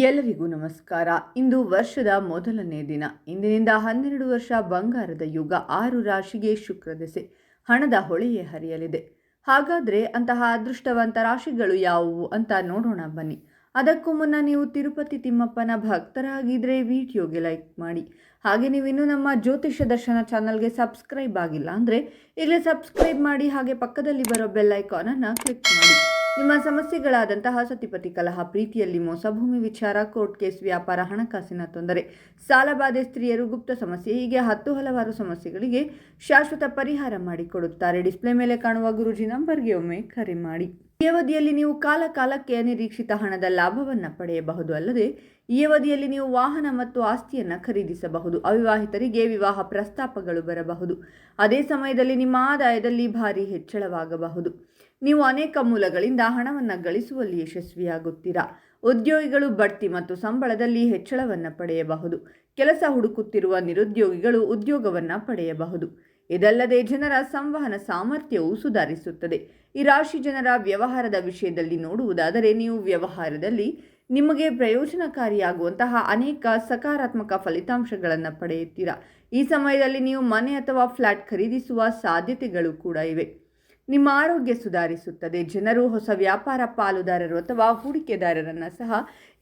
ಎಲ್ಲರಿಗೂ ನಮಸ್ಕಾರ. ಇಂದು ವರ್ಷದ ಮೊದಲನೇ ದಿನ. ಇಂದಿನಿಂದ ಹನ್ನೆರಡು ವರ್ಷ ಬಂಗಾರದ ಯುಗ. ಆರು ರಾಶಿಗೆ ಶುಕ್ರ ದೆಸೆ. ಹಣದ ಹೊಳೆಯೇ ಹರಿಯಲಿದೆ. ಹಾಗಾದರೆ ಅಂತಹ ಅದೃಷ್ಟವಂತ ರಾಶಿಗಳು ಯಾವುವು ಅಂತ ನೋಡೋಣ ಬನ್ನಿ. ಅದಕ್ಕೂ ಮುನ್ನ ನೀವು ತಿರುಪತಿ ತಿಮ್ಮಪ್ಪನ ಭಕ್ತರಾಗಿದ್ದರೆ ವಿಡಿಯೋಗೆ ಲೈಕ್ ಮಾಡಿ. ಹಾಗೆ ನೀವು ಇನ್ನೂ ನಮ್ಮ ಜ್ಯೋತಿಷ ದರ್ಶನ ಚಾನಲ್ಗೆ ಸಬ್ಸ್ಕ್ರೈಬ್ ಆಗಿಲ್ಲ ಅಂದರೆ ಈಗಲೇ ಸಬ್ಸ್ಕ್ರೈಬ್ ಮಾಡಿ ಹಾಗೆ ಪಕ್ಕದಲ್ಲಿ ಬರೋ ಬೆಲ್ ಐಕಾನನ್ನು ಕ್ಲಿಕ್ ಮಾಡಿ. ನಿಮ್ಮ ಸಮಸ್ಯೆಗಳಾದಂತಹ ಸತಿಪತಿ ಕಲಹ, ಪ್ರೀತಿಯಲ್ಲಿ ಮೋಸ, ಭೂಮಿ ವಿಚಾರ, ಕೋರ್ಟ್ ಕೇಸ್, ವ್ಯಾಪಾರ, ಹಣಕಾಸಿನ ತೊಂದರೆ ಸಾಲಬಾಧೆ ಸ್ತ್ರೀಯರು ಗುಪ್ತ ಸಮಸ್ಯೆ, ಹೀಗೆ ಹತ್ತು ಹಲವಾರು ಸಮಸ್ಯೆಗಳಿಗೆ ಶಾಶ್ವತ ಪರಿಹಾರ ಮಾಡಿಕೊಡುತ್ತಾರೆ. ಡಿಸ್ಪ್ಲೇ ಮೇಲೆ ಕಾಣುವ ಗುರುಜಿ ನಂಬರ್ಗೆ ಒಮ್ಮೆ ಕರೆ ಮಾಡಿ. ಈ ಅವಧಿಯಲ್ಲಿ ನೀವು ಕಾಲ ಕಾಲಕ್ಕೆ ಅನಿರೀಕ್ಷಿತ ಹಣದ ಲಾಭವನ್ನು ಪಡೆಯಬಹುದು. ಅಲ್ಲದೆ, ಈ ಅವಧಿಯಲ್ಲಿ ನೀವು ವಾಹನ ಮತ್ತು ಆಸ್ತಿಯನ್ನು ಖರೀದಿಸಬಹುದು. ಅವಿವಾಹಿತರಿಗೆ ವಿವಾಹ ಪ್ರಸ್ತಾಪಗಳು ಬರಬಹುದು. ಅದೇ ಸಮಯದಲ್ಲಿ ನಿಮ್ಮ ಆದಾಯದಲ್ಲಿ ಭಾರಿ ಹೆಚ್ಚಳವಾಗಬಹುದು. ನೀವು ಅನೇಕ ಮೂಲಗಳಿಂದ ಹಣವನ್ನು ಗಳಿಸುವಲ್ಲಿ ಯಶಸ್ವಿಯಾಗುತ್ತೀರಾ? ಉದ್ಯೋಗಿಗಳು ಬಡ್ತಿ ಮತ್ತು ಸಂಬಳದಲ್ಲಿ ಹೆಚ್ಚಳವನ್ನು ಪಡೆಯಬಹುದು. ಕೆಲಸ ಹುಡುಕುತ್ತಿರುವ ನಿರುದ್ಯೋಗಿಗಳು ಉದ್ಯೋಗವನ್ನು ಪಡೆಯಬಹುದು. ಇದಲ್ಲದೆ ಜನರ ಸಂವಹನ ಸಾಮರ್ಥ್ಯವು ಸುಧಾರಿಸುತ್ತದೆ. ಈ ರಾಶಿ ಜನರ ವ್ಯವಹಾರದ ವಿಷಯದಲ್ಲಿ ನೋಡುವುದಾದರೆ ನೀವು ವ್ಯವಹಾರದಲ್ಲಿ ನಿಮಗೆ ಪ್ರಯೋಜನಕಾರಿಯಾಗುವಂತಹ ಅನೇಕ ಸಕಾರಾತ್ಮಕ ಫಲಿತಾಂಶಗಳನ್ನು ಪಡೆಯುತ್ತೀರಾ? ಈ ಸಮಯದಲ್ಲಿ ನೀವು ಮನೆ ಅಥವಾ ಫ್ಲ್ಯಾಟ್ ಖರೀದಿಸುವ ಸಾಧ್ಯತೆಗಳು ಕೂಡ ಇವೆ. ನಿಮ್ಮ ಆರೋಗ್ಯ ಸುಧಾರಿಸುತ್ತದೆ. ಜನರು ಹೊಸ ವ್ಯಾಪಾರ ಪಾಲುದಾರರು ಅಥವಾ ಹೂಡಿಕೆದಾರರನ್ನು ಸಹ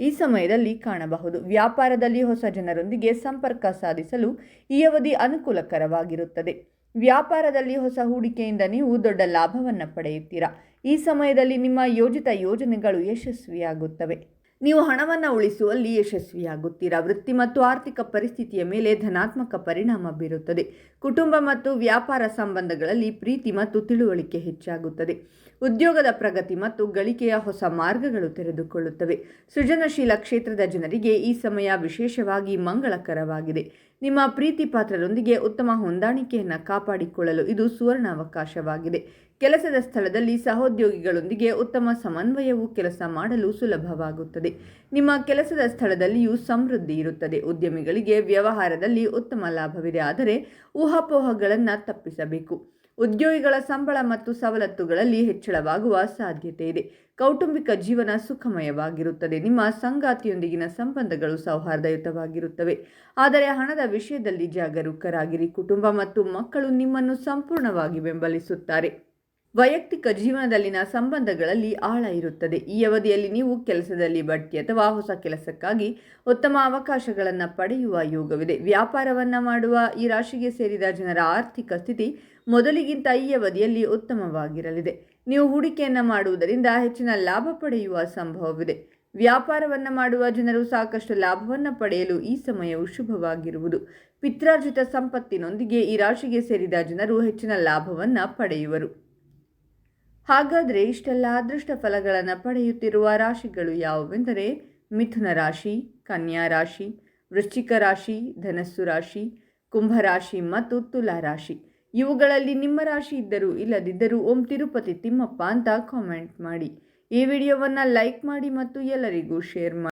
ಈ ಸಮಯದಲ್ಲಿ ಕಾಣಬಹುದು. ವ್ಯಾಪಾರದಲ್ಲಿ ಹೊಸ ಜನರೊಂದಿಗೆ ಸಂಪರ್ಕ ಸಾಧಿಸಲು ಈ ಅವಧಿ ಅನುಕೂಲಕರವಾಗಿರುತ್ತದೆ. ವ್ಯಾಪಾರದಲ್ಲಿ ಹೊಸ ಹೂಡಿಕೆಯಿಂದ ನೀವು ದೊಡ್ಡ ಲಾಭವನ್ನು ಪಡೆಯುತ್ತೀರಾ. ಈ ಸಮಯದಲ್ಲಿ ನಿಮ್ಮ ಯೋಜಿತ ಯೋಜನೆಗಳು ಯಶಸ್ವಿಯಾಗುತ್ತವೆ. ನೀವು ಹಣವನ್ನು ಉಳಿಸುವಲ್ಲಿ ಯಶಸ್ವಿಯಾಗುತ್ತೀರಾ? ವೃತ್ತಿ ಮತ್ತು ಆರ್ಥಿಕ ಪರಿಸ್ಥಿತಿಯ ಮೇಲೆ ಧನಾತ್ಮಕ ಪರಿಣಾಮ ಬೀರುತ್ತದೆ. ಕುಟುಂಬ ಮತ್ತು ವ್ಯಾಪಾರ ಸಂಬಂಧಗಳಲ್ಲಿ ಪ್ರೀತಿ ಮತ್ತು ತಿಳುವಳಿಕೆ ಹೆಚ್ಚಾಗುತ್ತದೆ. ಉದ್ಯೋಗದ ಪ್ರಗತಿ ಮತ್ತು ಗಳಿಕೆಯ ಹೊಸ ಮಾರ್ಗಗಳು ತೆರೆದುಕೊಳ್ಳುತ್ತವೆ. ಸೃಜನಶೀಲ ಕ್ಷೇತ್ರದ ಜನರಿಗೆ ಈ ಸಮಯ ವಿಶೇಷವಾಗಿ ಮಂಗಳಕರವಾಗಿದೆ. ನಿಮ್ಮ ಪ್ರೀತಿ ಪಾತ್ರರೊಂದಿಗೆ ಉತ್ತಮ ಹೊಂದಾಣಿಕೆಯನ್ನು ಕಾಪಾಡಿಕೊಳ್ಳಲು ಇದು ಸುವರ್ಣಾವಕಾಶವಾಗಿದೆ. ಕೆಲಸದ ಸ್ಥಳದಲ್ಲಿ ಸಹೋದ್ಯೋಗಿಗಳೊಂದಿಗೆ ಉತ್ತಮ ಸಮನ್ವಯವು ಕೆಲಸ ಮಾಡಲು ಸುಲಭವಾಗುತ್ತದೆ. ನಿಮ್ಮ ಕೆಲಸದ ಸ್ಥಳದಲ್ಲಿಯೂ ಸಮೃದ್ಧಿ ಇರುತ್ತದೆ. ಉದ್ಯಮಿಗಳಿಗೆ ವ್ಯವಹಾರದಲ್ಲಿ ಉತ್ತಮ ಲಾಭವಿದೆ. ಆದರೆ ಊಹಾಪೋಹಗಳನ್ನು ತಪ್ಪಿಸಬೇಕು. ಉದ್ಯೋಗಿಗಳ ಸಂಬಳ ಮತ್ತು ಸವಲತ್ತುಗಳಲ್ಲಿ ಹೆಚ್ಚಳವಾಗುವ ಸಾಧ್ಯತೆ ಇದೆ. ಕೌಟುಂಬಿಕ ಜೀವನ ಸುಖಮಯವಾಗಿರುತ್ತದೆ. ನಿಮ್ಮ ಸಂಗಾತಿಯೊಂದಿಗಿನ ಸಂಬಂಧಗಳು ಸೌಹಾರ್ದಯುತವಾಗಿರುತ್ತವೆ. ಆದರೆ ಹಣದ ವಿಷಯದಲ್ಲಿ ಜಾಗರೂಕರಾಗಿರಿ. ಕುಟುಂಬ ಮತ್ತು ಮಕ್ಕಳು ನಿಮ್ಮನ್ನು ಸಂಪೂರ್ಣವಾಗಿ ಬೆಂಬಲಿಸುತ್ತಾರೆ. ವೈಯಕ್ತಿಕ ಜೀವನದಲ್ಲಿನ ಸಂಬಂಧಗಳಲ್ಲಿ ಆಳ ಇರುತ್ತದೆ. ಈ ಅವಧಿಯಲ್ಲಿ ನೀವು ಕೆಲಸದಲ್ಲಿ ಬಡ್ತಿ ಅಥವಾ ಹೊಸ ಕೆಲಸಕ್ಕಾಗಿ ಉತ್ತಮ ಅವಕಾಶಗಳನ್ನು ಪಡೆಯುವ ಯೋಗವಿದೆ. ವ್ಯಾಪಾರವನ್ನು ಮಾಡುವ ಈ ರಾಶಿಗೆ ಸೇರಿದ ಜನರ ಆರ್ಥಿಕ ಸ್ಥಿತಿ ಮೊದಲಿಗಿಂತ ಈ ಅವಧಿಯಲ್ಲಿ ಉತ್ತಮವಾಗಿರಲಿದೆ. ನೀವು ಹೂಡಿಕೆಯನ್ನು ಮಾಡುವುದರಿಂದ ಹೆಚ್ಚಿನ ಲಾಭ ಪಡೆಯುವ ಸಂಭವವಿದೆ. ವ್ಯಾಪಾರವನ್ನು ಮಾಡುವ ಜನರು ಸಾಕಷ್ಟು ಲಾಭವನ್ನು ಪಡೆಯಲು ಈ ಸಮಯವು ಶುಭವಾಗಿರುವುದು. ಪಿತ್ರಾರ್ಜಿತ ಸಂಪತ್ತಿನೊಂದಿಗೆ ಈ ರಾಶಿಗೆ ಸೇರಿದ ಜನರು ಹೆಚ್ಚಿನ ಲಾಭವನ್ನು ಪಡೆಯುವರು. ಹಾಗಾದರೆ ಇಷ್ಟೆಲ್ಲ ಅದೃಷ್ಟ ಫಲಗಳನ್ನು ಪಡೆಯುತ್ತಿರುವ ರಾಶಿಗಳು ಯಾವುವೆಂದರೆ ಮಿಥುನ ರಾಶಿ, ಕನ್ಯಾ ರಾಶಿ, ವೃಶ್ಚಿಕ ರಾಶಿ, ಧನಸ್ಸು ರಾಶಿ ಕುಂಭರಾಶಿ ಮತ್ತು ತುಲಾ ರಾಶಿ. ಇವುಗಳಲ್ಲಿ ನಿಮ್ಮ ರಾಶಿ ಇದ್ದರೂ ಇಲ್ಲದಿದ್ದರೂ ಓಂ ತಿರುಪತಿ ತಿಮ್ಮಪ್ಪ ಅಂತ ಕಾಮೆಂಟ್ ಮಾಡಿ. ಈ ವಿಡಿಯೋವನ್ನು ಲೈಕ್ ಮಾಡಿ ಮತ್ತು ಎಲ್ಲರಿಗೂ ಶೇರ್ ಮಾಡಿ.